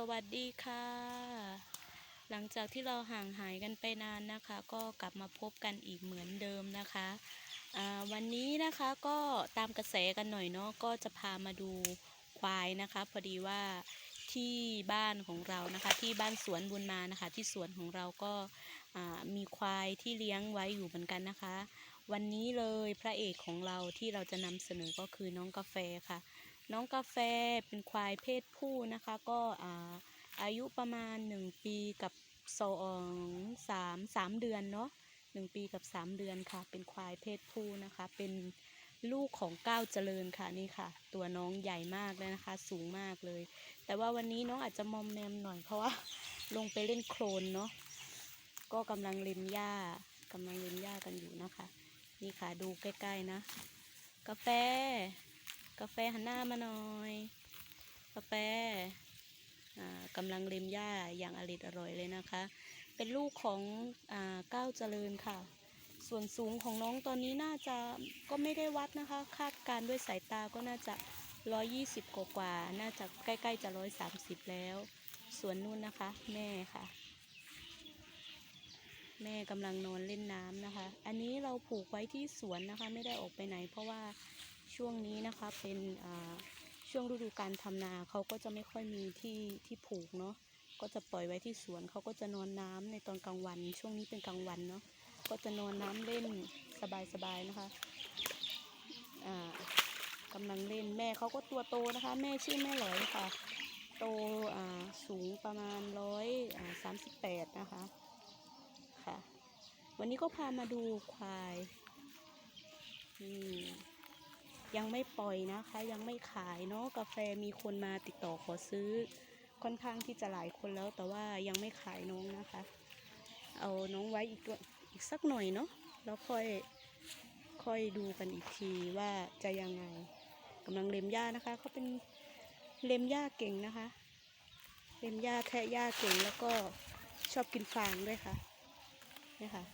สวัสดีค่ะ หลังจากที่เราห่างหายกันไปนานนะคะ ก็กลับมาพบกันอีกเหมือนเดิมนะคะวันนี้นะคะก็ตามกระแสกันหน่อยเนาะก็จะพามาดูควายนะคะ พอดีว่าที่บ้านของเรานะคะ ที่บ้านสวนบุญมานะคะ ที่สวนของเราก็มีควายที่เลี้ยงไว้อยู่เหมือนกันนะคะ วันนี้เลยพระเอกของเราที่เราจะนำเสนอก็คือน้องกาแฟค่ะ น้องกาแฟเป็นควายเพศผู้นะคะ ก็อ่าอายุประมาณ 1 ปีกับสองสามสามเดือนเนาะหนึ่งปีกับ3เดือนค่ะ เป็นควายเพศผู้นะคะ เป็นลูกของก้าวเจริญค่ะนี่ค่ะ ตัวน้องใหญ่มากเลยนะคะ สูงมากเลย แต่ว่าวันนี้น้องอาจจะมอมแมมหน่อยเพราะว่าลงไปเล่นโคลนเนาะก็กำลังเล็มหญ้ากำลังเล็มหญ้ากันอยู่นะคะ นี่ค่ะดูใกล้ๆนะ กาแฟ กาแฟหันหน้ามาหน่อย กาแฟกำลังเล็มหญ้าอย่างอริดอร่อยเลยนะคะ เป็นลูกของอก้าวเจริญค่ะ ส่วนสูงของน้องตอนนี้น่าจะก็ไม่ได้วัดนะคะ คาดการด้วยสายตาก็น่าจะ 120 กว่ากว่า น่าจะใกล้ๆจะ 130 แล้ว ส่วนนู่นนะคะ แม่ค่ะ แม่กำลังนอนเล่นน้ำนะคะ อันนี้เราผูกไว้ที่สวนนะคะ ไม่ได้ออกไปไหน เพราะว่า ช่วงนี้นะคะเป็นช่วงฤดูการทำนาเขาก็จะไม่ค่อยมีที่ที่ผูกเนาะก็จะปล่อยไว้ที่สวนเขาก็จะนอนน้ำในตอนกลางวัน ช่วงนี้เป็นกลางวันเนาะก็จะนอนน้ำเล่นสบายๆนะคะอ่ากำลังเล่นแม่เขาก็ตัวโตนะคะ แม่ชื่อแม่หลอยค่ะ โตอ่าสูงประมาณร้อยสามสิบแปดนะคะค่ะ วันนี้ก็พามาดูควายนี่ ยังไม่ปล่อยนะคะ ยังไม่ขายเนาะกาแฟมีคนมาติดต่อขอซื้อ ค่อนข้างที่จะหลายคนแล้ว แต่ว่ายังไม่ขายน้องนะคะ เอาน้องไว้อีกตัวอีกสักหน่อยเนาะแล้วค่อยค่อยดูกันอีกทีว่าจะยังไงกำลังเล็มหญ้านะคะเขาเป็นเล็มหญ้าเก่งนะคะ เล็มหญ้าแทะหญ้าเก่งแล้วก็ชอบกินฟางด้วยค่ะเนี่ยค่ะ